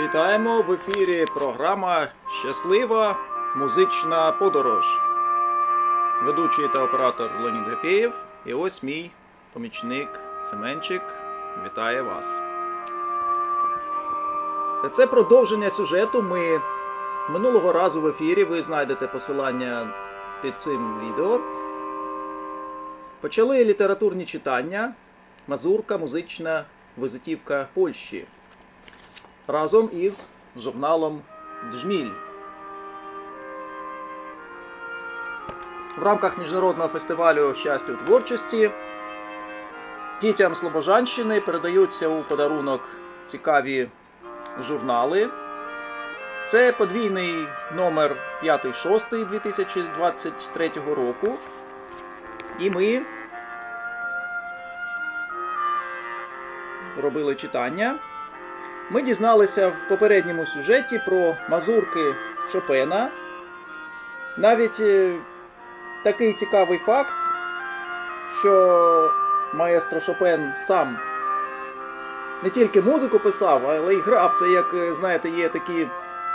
Вітаємо в ефірі програма Щаслива музична подорож. Ведучий та оператор Леонід Гапєєв. І ось мій помічник Семенчик вітає вас. Це продовження сюжету. Ми минулого разу в ефірі ви знайдете посилання під цим відео. Почали літературні читання. Мазурка, музична визитівка Польщі разом із журналом Джміль. В рамках міжнародного фестивалю щастя у творчості дітям Слобожанщини передаються у подарунок цікаві журнали. Це подвійний номер 5-6 2023 року. І ми робили читання. Ми дізналися в попередньому сюжеті про мазурки Шопена. Навіть е, такий цікавий факт, що маестро Шопен сам не тільки музику писав, але й грав. Це, як е, знаєте, є такі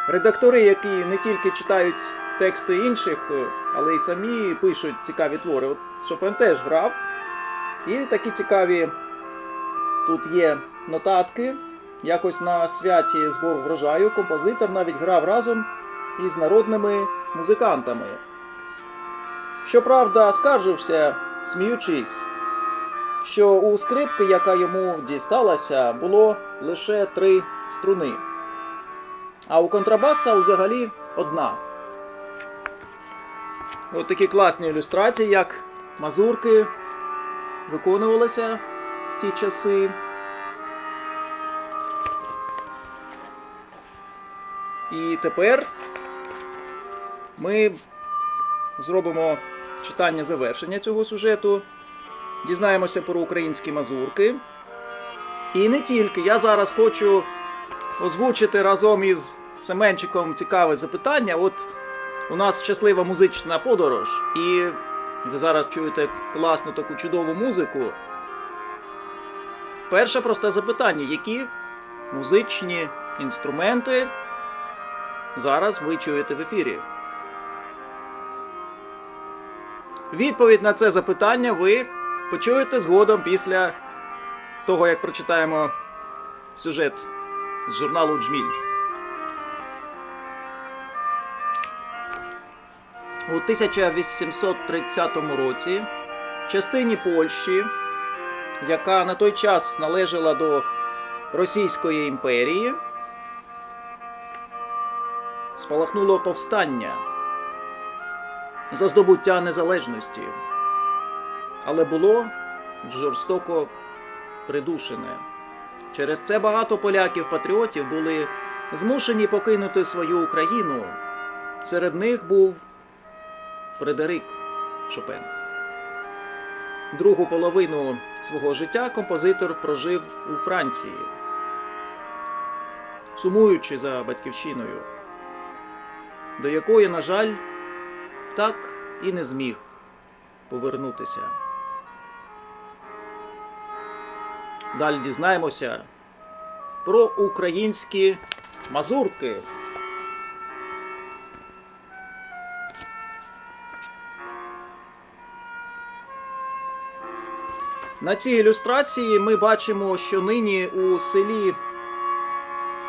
редактори, які не тільки читають тексти інших, е, але й самі пишуть цікаві твори. От Шопен теж грав. І такі цікаві тут є нотатки. Якось на святі збору врожаю композитор навіть грав разом із народними музикантами. Щоправда, скаржився, сміючись, що у скрипки, яка йому дісталася, було лише три струни, а у контрабаса взагалі одна. От такі класні ілюстрації, як мазурки виконувалися в ті часи. І тепер ми зробимо читання завершення цього сюжету, дізнаємося про українські мазурки. І не тільки. Я зараз хочу озвучити разом із Семенчиком цікаве запитання. От у нас щаслива музична подорож, і ви зараз чуєте класну таку чудову музику. Перше просте запитання: які музичні інструменти зараз ви чуєте в ефірі? Відповідь на це запитання ви почуєте згодом після того, як прочитаємо сюжет з журналу Джміль. У 1830 році частині Польщі, яка на той час належала до Російської імперії, спалахнуло повстання за здобуття незалежності, але було жорстоко придушене. Через це багато поляків-патріотів були змушені покинути свою Україну. Серед них був Фредерик Шопен. Другу половину свого життя композитор прожив у Франції, сумуючи за батьківщиною, до якої, на жаль, так і не зміг повернутися. Далі дізнаємося про українські мазурки. На цій ілюстрації ми бачимо, що нині у селі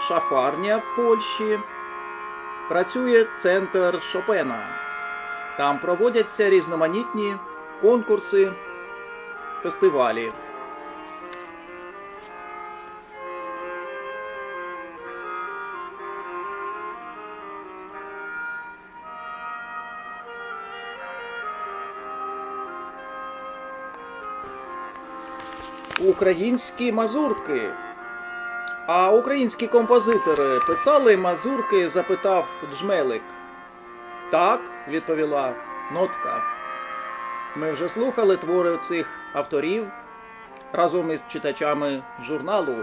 Шафарня в Польщі працює центр Шопена. Там проводяться різноманітні конкурси, фестивалі. Українські мазурки. А українські композитори писали мазурки, запитав Джмелик. Так, відповіла нотка. Ми вже слухали твори цих авторів разом із читачами журналу.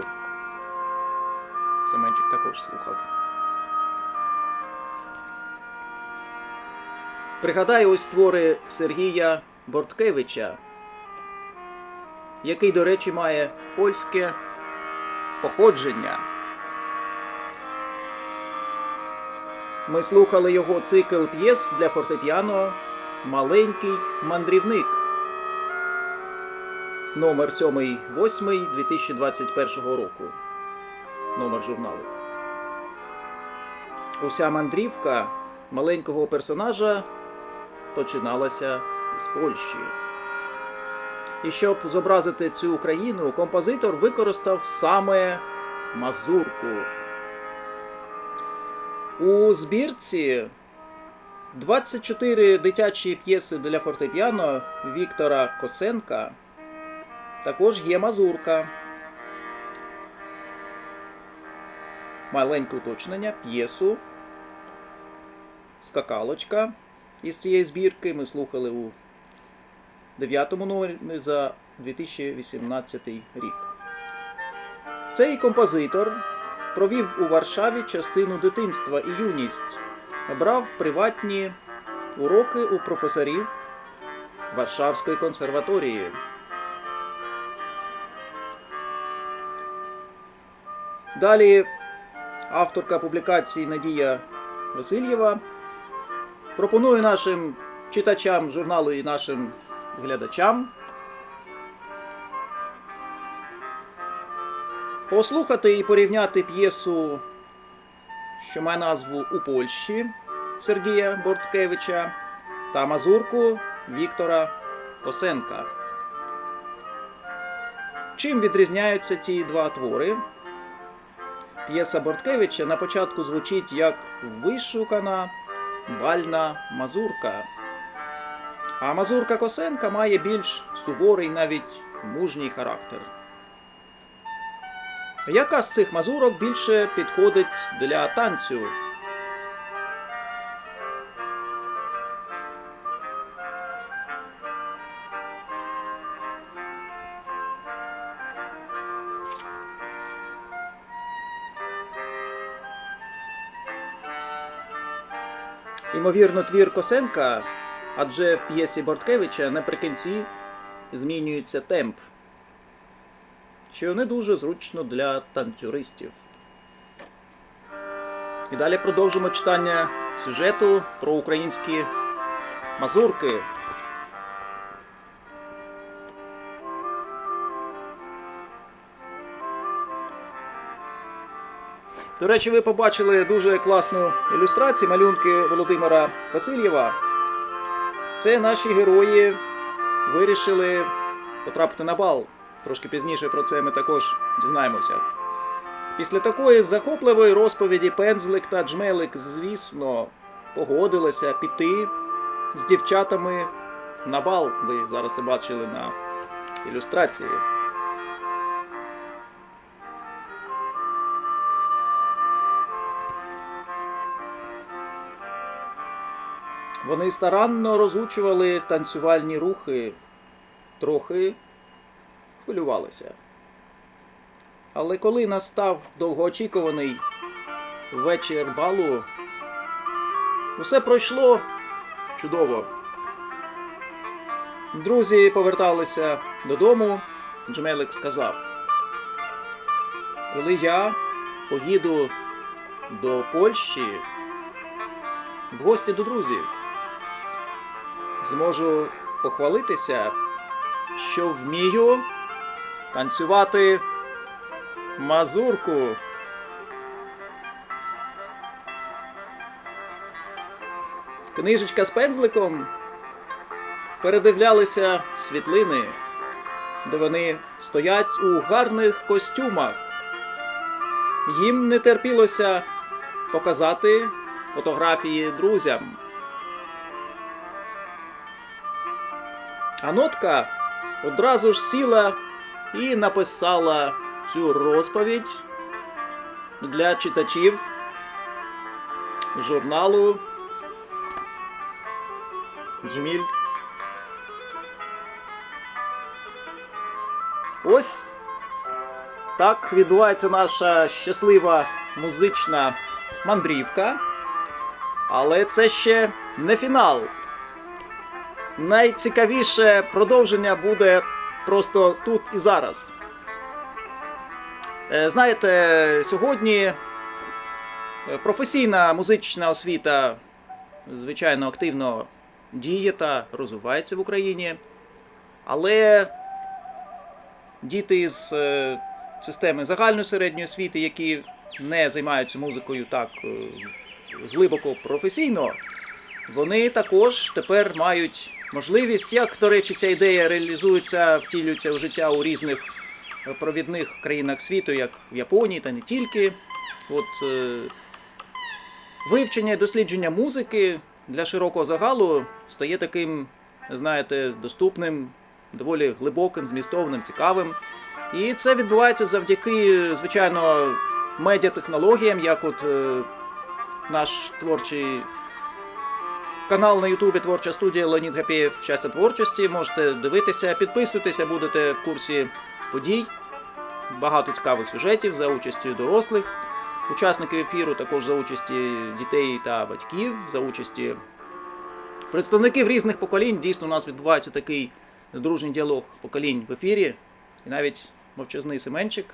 Семенчик також слухав. Пригадаю ось твори Сергія Борткевича, який, до речі, має польське походження. ми слухали його цикл п'єс для фортепіано Маленький мандрівник. Номер 7-8 2021 року. Номер журналу. Уся мандрівка маленького персонажа починалася з Польщі. І щоб зобразити цю Україну, композитор використав саме мазурку. У збірці 24 дитячі п'єси для фортепіано Віктора Косенка також є мазурка. Маленьке уточнення, п'єсу. Скакалочка із цієї збірки ми слухали у 9 номері за 2018 рік. Цей композитор провів у Варшаві частину дитинства і юність, брав приватні уроки у професорів Варшавської консерваторії. Далі авторка публікації Надія Васильєва пропонує нашим читачам журналу і нашим глядачам послухати і порівняти п'єсу, що має назву У Польщі Сергія Борткевича та мазурку Віктора Косенка. Чим відрізняються ці два твори? П'єса Борткевича на початку звучить як вишукана бальна мазурка. А мазурка Косенка має більш суворий, навіть мужній характер. Яка з цих мазурок більше підходить для танцю? Ймовірно, твір Косенка, адже в п'єсі Борткевича наприкінці змінюється темп, що не дуже зручно для танцюристів. І далі продовжимо читання сюжету про українські мазурки. До речі, ви побачили дуже класну ілюстрацію малюнки Володимира Васильєва. Це наші герої вирішили потрапити на бал. Трошки пізніше про це ми також дізнаємося. Після такої захопливої розповіді Пензлик та Джмелик, звісно, погодилися піти з дівчатами на бал. Ви зараз це бачили на ілюстрації. Вони старанно розучували танцювальні рухи, трохи хвилювалися. Але коли настав довгоочікуваний вечір балу, усе пройшло чудово. Друзі поверталися додому. Джмелик сказав: Коли я поїду до Польщі в гості до друзів, зможу похвалитися, що вмію танцювати мазурку. Книжечка з пензликом передивлялися світлини, де вони стоять у гарних костюмах. Їм не терпілося показати фотографії друзям. А одразу ж сіла і написала цю розповідь для читачів журналу Джміль. Ось так відбувається наша щаслива музична мандрівка. Але це ще не фінал. Найцікавіше продовження буде просто тут і зараз. Е, Знаєте, сьогодні Е, Професійна музична освіта, звичайно, активно діє та розвивається в Україні. Але діти з е, системи загальної середньої освіти, які не займаються музикою так глибоко професійно, вони також тепер мають можливість, як, до речі, ця ідея реалізується, втілюється в життя у різних е, провідних країнах світу, як в Японії та не тільки. От, е, вивчення і дослідження музики для широкого загалу стає таким, знаєте, доступним, доволі глибоким, змістовним, цікавим. І це відбувається завдяки, звичайно, медіатехнологіям, як от е, наш творчий канал на Ютубі Творча студія Леонід Гапєєв Щастя творчості. Можете дивитися, підписуйтеся, будете в курсі подій. Багато цікавих сюжетів за участю дорослих, учасників ефіру, також за участі дітей та батьків, за участі представників різних поколінь. Дійсно, у нас відбувається такий дружній діалог поколінь в ефірі. І навіть мовчазний Семенчик,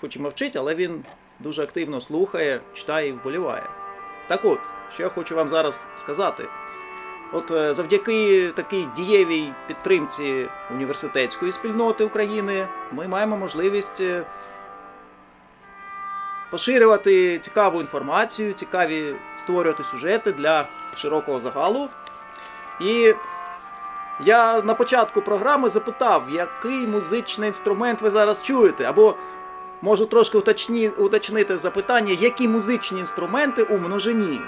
хоч і мовчить, але він дуже активно слухає, читає і вболіває. Так от, що я хочу вам зараз сказати. От е, завдяки такій дієвій підтримці університетської спільноти України ми маємо можливість е, поширювати цікаву інформацію, цікаві створювати сюжети для широкого загалу. І я на початку програми запитав, який музичний інструмент ви зараз чуєте, або можу трошки уточні, уточнити запитання, які музичні інструменти у множині.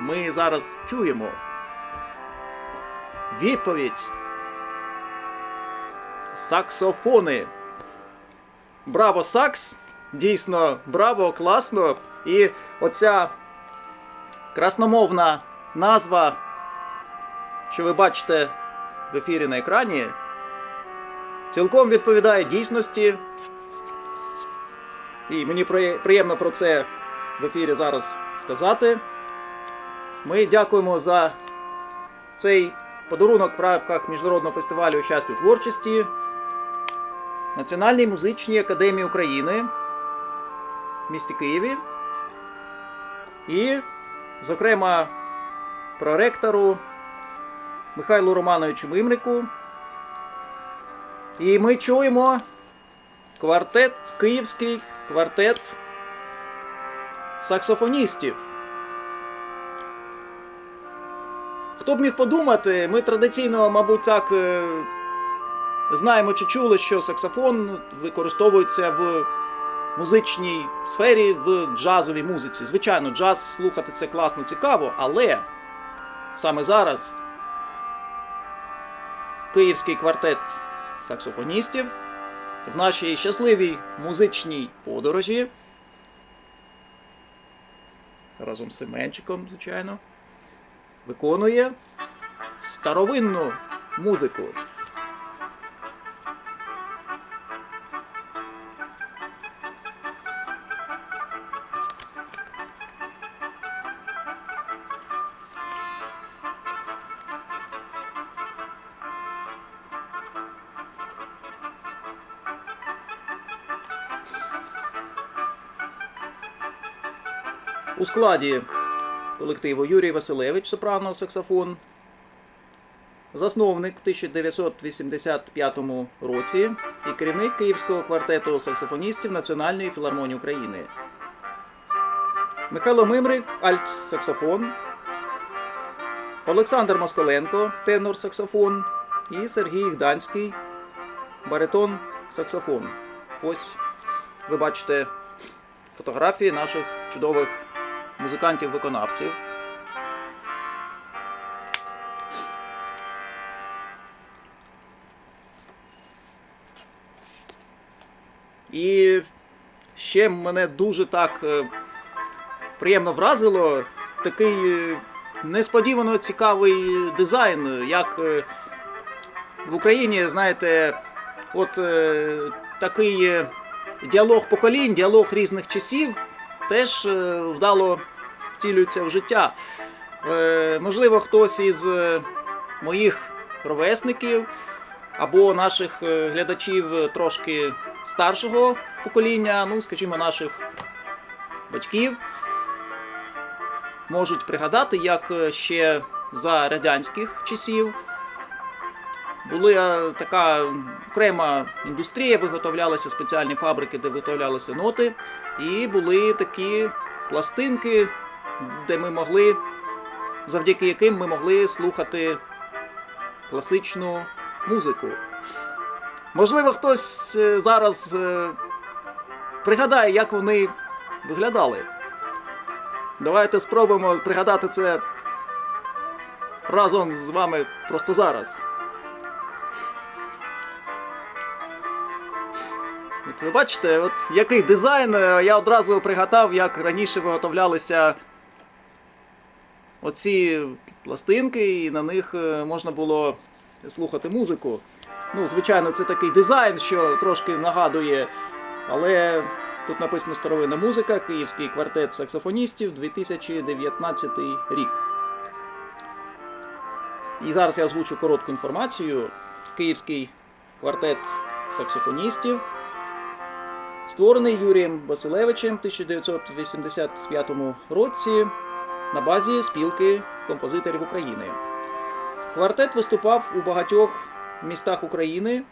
Ми зараз чуємо. Відповідь. Саксофони. Браво, сакс! Дійсно, браво, класно. І оця красномовна назва, що ви бачите в ефірі на екрані, цілком відповідає дійсності. І мені приємно про це в ефірі зараз сказати. Ми дякуємо за цей подарунок в рамках Міжнародного фестивалю щастя творчості Національній музичній академії України в місті Києві. І, зокрема, проректору Михайлу Романовичу Мимрику. І ми чуємо квартет, київський квартет саксофоністів. Хто б міг подумати, ми традиційно, мабуть, так е, знаємо чи чули, що саксофон використовується в музичній сфері, в джазовій музиці. Звичайно, джаз слухати це класно, цікаво, але саме зараз київський квартет саксофоністів в нашій щасливій музичній подорожі разом з Семенчиком, звичайно виконує старовинну музику. У складі колективу Юрій Василевич, сопрано саксофон, засновник в 1985 році і керівник Київського квартету саксофоністів Національної філармонії України. Михайло Мимрик, альт-саксофон, Олександр Москаленко, тенор-саксофон і Сергій Гданський, баритон саксофон. Ось ви бачите фотографії наших чудових музикантів-виконавців. І ще мене дуже так е, приємно вразило такий е, несподівано цікавий дизайн, як е, в Україні, знаєте, от такий діалог поколінь, діалог різних часів теж е, вдало втілюється в життя. Е, Можливо, хтось із е, моїх ровесників або наших глядачів трошки старшого покоління, ну, скажімо, наших батьків можуть пригадати, як ще за радянських часів була така окрема індустрія, виготовлялися спеціальні фабрики, де виготовлялися ноти, і були такі пластинки, де ми могли, завдяки яким ми могли слухати класичну музику. Можливо, хтось е, зараз е, пригадає, як вони виглядали. Давайте спробуємо пригадати це разом з вами просто зараз. От ви бачите, от який дизайн, е, я одразу пригадав, як раніше виготовлялися оці пластинки, і на них е, можна було слухати музику. Ну, звичайно, це такий дизайн, що трошки нагадує, але тут написано старовинна музика, Київський квартет саксофоністів 2019 рік. І зараз я озвучу коротку інформацію. Київський квартет саксофоністів, створений Юрієм Василевичем в 1985 році на базі спілки композиторів України. Квартет виступав у багатьох містах України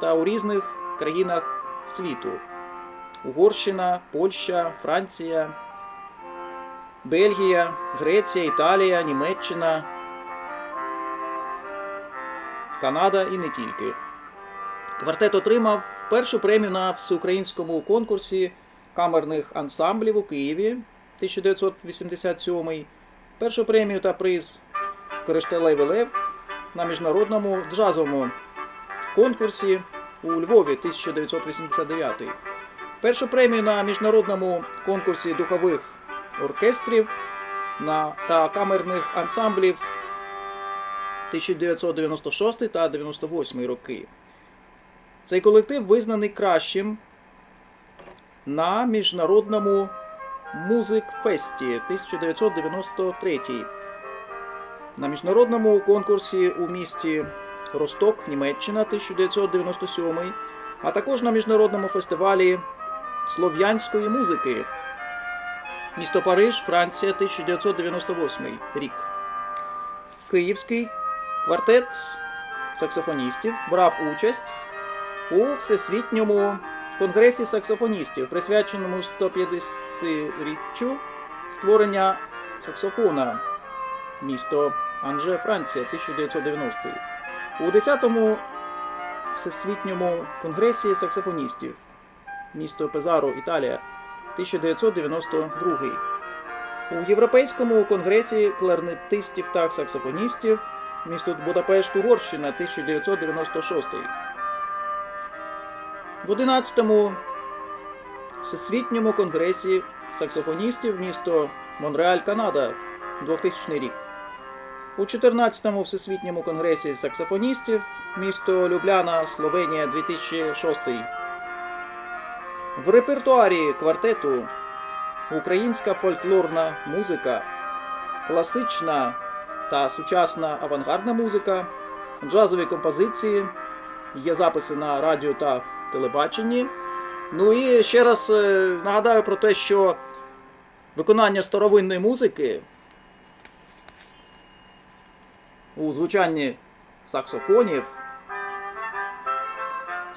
та у різних країнах світу: Угорщина, Польща, Франція, Бельгія, Греція, Італія, Німеччина, Канада і не тільки. Квартет отримав першу премію на всеукраїнському конкурсі камерних ансамблів у Києві 1987, першу премію та приз Кришталевий Лев на міжнародному джазовому конкурсі у Львові 1989, першу премію на міжнародному конкурсі духових оркестрів та камерних ансамблів 1996 та 98 роки. Цей колектив визнаний кращим на міжнародному музик-фесті 1993 на міжнародному конкурсі у місті Росток, Німеччина 1997, а також на міжнародному фестивалі слов'янської музики. Місто Париж, Франція, 1998 рік. Київський квартет саксофоністів брав участь у всесвітньому конгресі саксофоністів, присвяченому 150-річчю створення саксофона місто Анже, Франція, 1990. У 10-му всесвітньому конгресі саксофоністів місто Пезаро, Італія, 1992. У Європейському конгресі кларнетистів та саксофоністів місто Будапешт, Угорщина, 1996. В 11-му Всесвітньому конгресі саксофоністів місто Монреаль, Канада, 2000 рік. У 14-му Всесвітньому конгресі саксофоністів місто Любляна, Словенія, 2006. В репертуарі квартету українська фольклорна музика, класична та сучасна авангардна музика, джазові композиції, є записи на радіо та телебаченні. Ну і ще раз е, нагадаю про те, що виконання старовинної музики у звучанні саксофонів.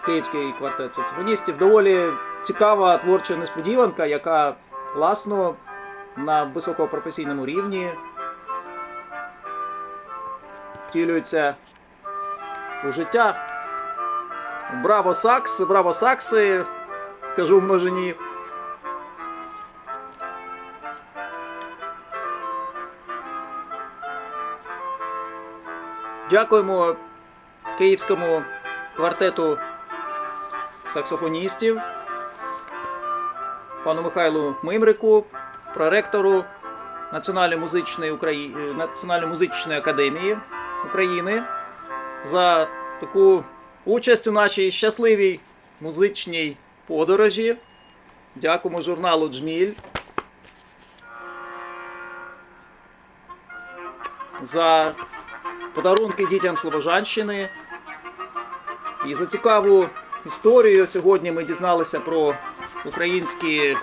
Київський квартет саксофоністів доволі цікава творча несподіванка, яка класно на високопрофесійному рівні втілюється у життя. Браво Сакс, браво Сакси, скажу в множині. Дякуємо київському квартету саксофоністів, пану Михайлу Мимрику, проректору Національної музичної, Украї... Національної музичної академії України за таку участь у нашій щасливій музичній подорожі. Дякуємо журналу Джміль за подарунки дітям Слобожанщини. І за цікаву історію сьогодні ми дізналися про українські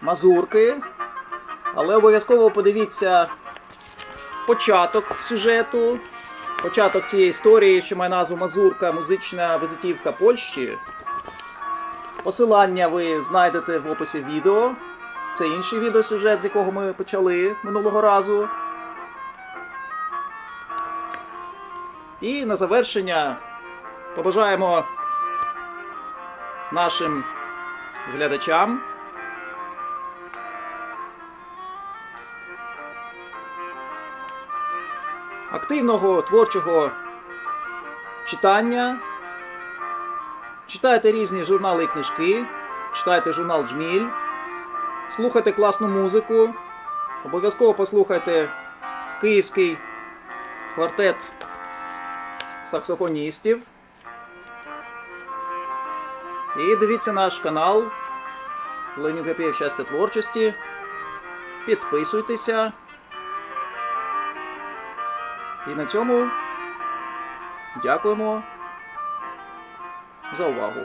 мазурки. Але обов'язково подивіться початок сюжету, початок цієї історії, що має назву Мазурка, музична візитівка Польщі. Посилання ви знайдете в описі відео. Це інший відеосюжет, з якого ми почали минулого разу. І на завершення побажаємо нашим глядачам активного творчого читання. Читайте різні журнали і книжки, читайте журнал Джміль, слухайте класну музику, обов'язково послухайте київський квартет саксофоністів. І дивіться наш канал Леонід Гапєєв щастя творчості. Підписуйтеся. І на цьому дякуємо за увагу.